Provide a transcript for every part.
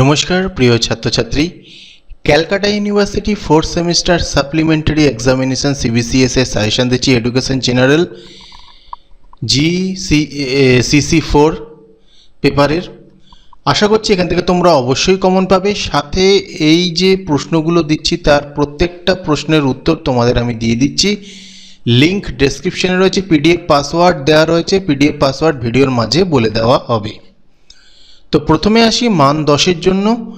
নমস্কার, প্রিয় ছাত্রছাত্রী। Calcutta university fourth semester supplementary examination CBCS এর সাজেশন দিচ্ছি education general G CC four পেপারের। আশা করছি এখান থেকে তোমরা অবশ্যই কমন পাবে। সাথে এই যে প্রশ্নগুলো দিচ্ছি, তার প্রত্যেকটা প্রশ্নের উত্তর তোমাদের আমি দিয়ে দিচ্ছি। লিংক ডেসক্রিপশনে রয়েছে, পিডিএফ পাসওয়ার্ড দেওয়া রয়েছে, পিডিএফ পাসওয়ার্ড ভিডিওর মাঝে বলে দেওয়া হবে। তো প্রথমে আসি মান দশের জন্য।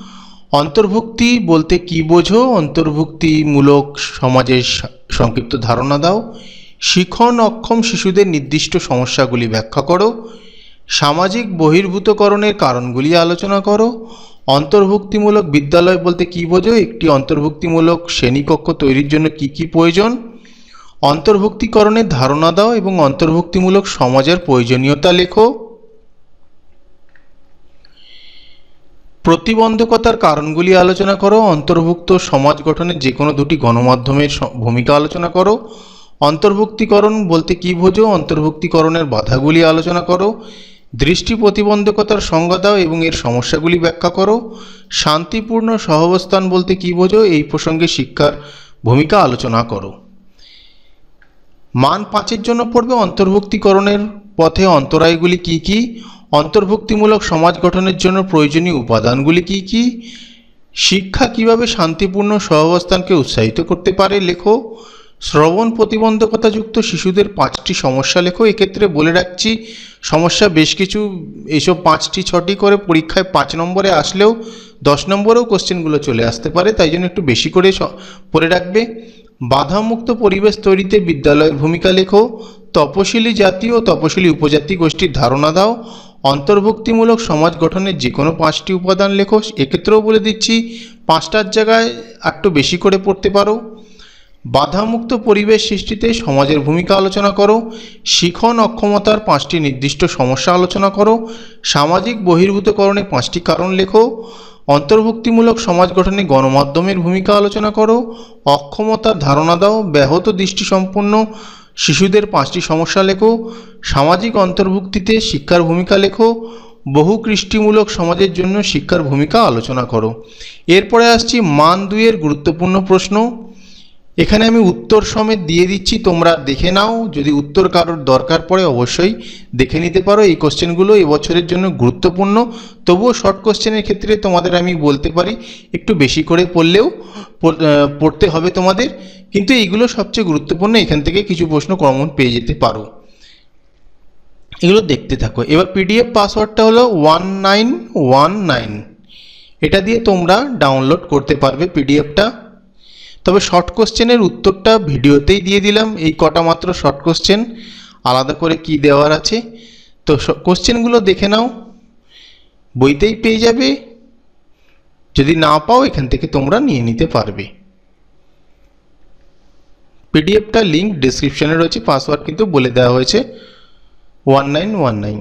অন্তর্ভুক্তি বলতে কি বোঝো? অন্তর্ভুক্তিমূলক সমাজের সংক্ষিপ্ত ধারণা দাও। শিখন, অক্ষম শিশুদের নির্দিষ্ট সমস্যাগুলি ব্যাখ্যা করো। সামাজিক বহির্ভূতকরণের কারণগুলি আলোচনা করো। অন্তর্ভুক্তিমূলক বিদ্যালয় বলতে কি বোঝো? একটি অন্তর্ভুক্তিমূলক শ্রেণীকক্ষ তৈরির জন্য কি কি প্রয়োজন? অন্তর্ভুক্তিকরণের ধারণা দাও এবং অন্তর্ভুক্তিমূলক সমাজের প্রয়োজনীয়তা লেখো। প্রতিবন্ধকতার কারণগুলি আলোচনা করো, অন্তর্ভুক্ত সমাজ গঠনের যে কোনো দুটি গণমাধ্যমের ভূমিকা আলোচনা করো। অন্তর্ভুক্তিকরণ বলতে কি বোঝো? অন্তর্ভুক্তিকরণের বাধাগুলি আলোচনা করো। দৃষ্টি প্রতিবন্ধকতার সংজ্ঞা দাও এবং এর সমস্যাগুলি ব্যাখ্যা করো। শান্তিপূর্ণ সহাবস্থান বলতে কি বোঝো? এই প্রসঙ্গে শিক্ষার ভূমিকা আলোচনা করো। মান পাঁচের জন্য পড়বে, অন্তর্ভুক্তিকরণের পথে অন্তরায়গুলি কি কি? অন্তর্ভুক্তিমূলক সমাজ গঠনের জন্য প্রয়োজনীয় উপাদানগুলি কি কি? শিক্ষা কীভাবে শান্তিপূর্ণ সহাবস্থানকে উৎসাহিত করতে পারে, লেখো। শ্রবণ প্রতিবন্ধকতাযুক্ত শিশুদের পাঁচটি সমস্যা লেখো। এক্ষেত্রে বলে রাখছি, সমস্যা বেশ কিছু এইসব পাঁচটি, ছটি করে পরীক্ষায় পাঁচ নম্বরে আসলেও দশ নম্বরেও কোশ্চেনগুলো চলে আসতে পারে, তাই জন্য একটু বেশি করে পড়ে রাখবে। বাধামুক্ত পরিবেশ তৈরিতে বিদ্যালয়ের ভূমিকা লেখো। তপশিলি জাতি ও তপশিলি উপজাতি গোষ্ঠীর ধারণা দাও। অন্তর্ভুক্তিমূলক সমাজ গঠনের যে কোনো পাঁচটি উপাদান লেখো, এক্ষেত্রেও বলে দিচ্ছি, পাঁচটার জায়গায় একটু বেশি করে পড়তে পারো। বাধামুক্ত পরিবেশ সৃষ্টিতে সমাজের ভূমিকা আলোচনা করো। শিখন অক্ষমতার পাঁচটি নির্দিষ্ট সমস্যা আলোচনা করো। সামাজিক বহির্ভূতকরণে পাঁচটি কারণ লেখো। অন্তর্ভুক্তিমূলক সমাজ গঠনে গণমাধ্যমের ভূমিকা আলোচনা করো। অক্ষমতার ধারণা দাও। ব্যাহত দৃষ্টিসম্পন্ন শিশুদের পাঁচটি সমস্যা লেখো। সামাজিক অন্তর্ভুক্তিতে শিক্ষার ভূমিকা লেখো। বহু কৃষ্টিমূলক সমাজের জন্য শিক্ষার ভূমিকা আলোচনা করো। এরপরে আসছি মান দুইয়ের গুরুত্বপূর্ণ প্রশ্ন। এখানে আমি উত্তর সমেত দিয়ে দিচ্ছি, তোমরা দেখে নাও। যদি উত্তর কারোর দরকার পড়ে, অবশ্যই দেখে নিতে পারো। এই কোশ্চেনগুলো এবছরের জন্য গুরুত্বপূর্ণ। তবুও শর্ট কোশ্চেনের ক্ষেত্রে তোমাদের আমি বলতে পারি, একটু বেশি করে পড়লেও পড়তে হবে তোমাদের। কিন্তু এইগুলো সবচেয়ে গুরুত্বপূর্ণ, এখান থেকে কিছু প্রশ্ন কমন পেয়ে যেতে পারো। এগুলো দেখতে থাকো। এবার পিডিএফ পাসওয়ার্ডটা হলো ওয়ান নাইন ওয়ান নাইন এটা দিয়ে তোমরা ডাউনলোড করতে পারবে পিডিএফটা তবে শর্ট কোশ্চেনের উত্তরটা ভিডিওতেই দিয়ে দিলাম। এই কটা মাত্র শর্ট কোশ্চেন আলাদা করে কি দেওয়ার আছে? তো কোশ্চেনগুলো দেখে নাও। বইতেই পেয়ে যাবে। যদি না পাও, এখান থেকে তোমরা নিয়ে নিতে পারবে। পিডিএফটা লিঙ্ক ডিসক্রিপশনে রয়েছে পাসওয়ার্ড কিন্তু বলে দেওয়া হয়েছে। One nine one nine